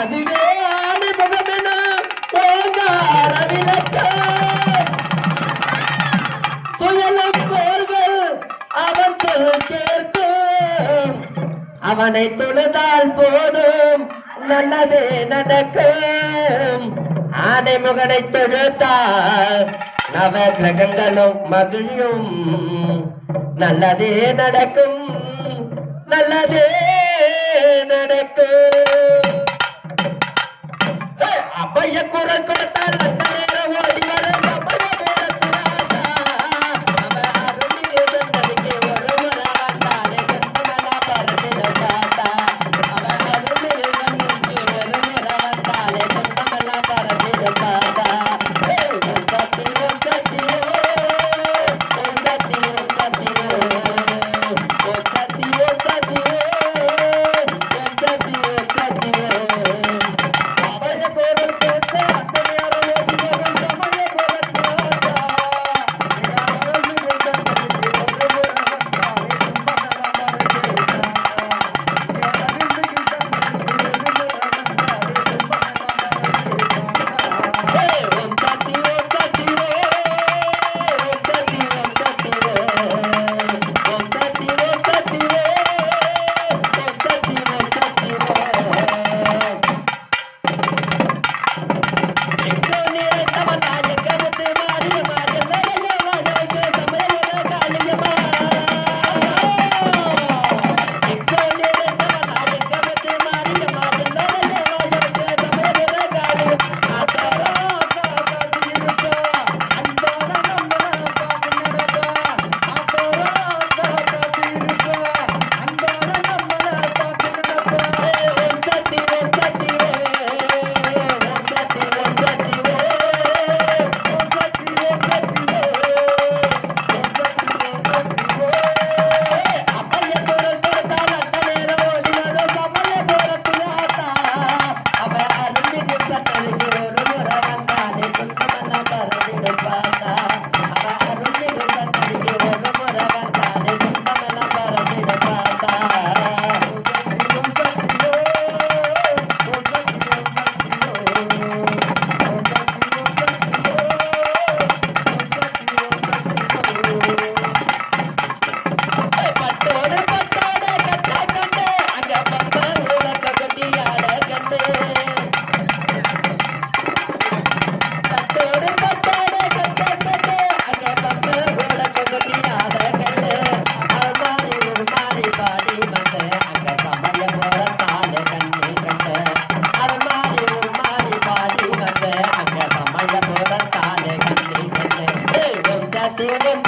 அதுவே ஆதிபகமென போங்கார விளக்க. சுயலம் போர்கள் அவன் சொல் கேட்கும். அவனை தொழுதால் போதும் நல்லது நடக்கும். ஆனைமுகனை தொழுத்தால் நவ கிரகங்களும் மகிழும். நல்லதே நடக்கும் நல்லதே நடக்கும்.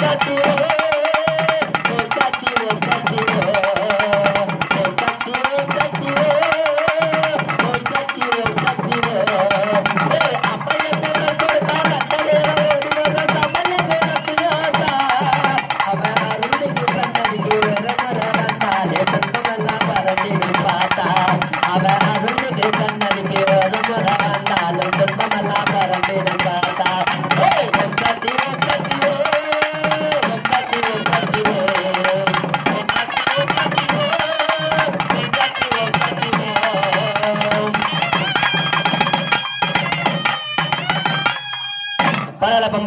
Brasil.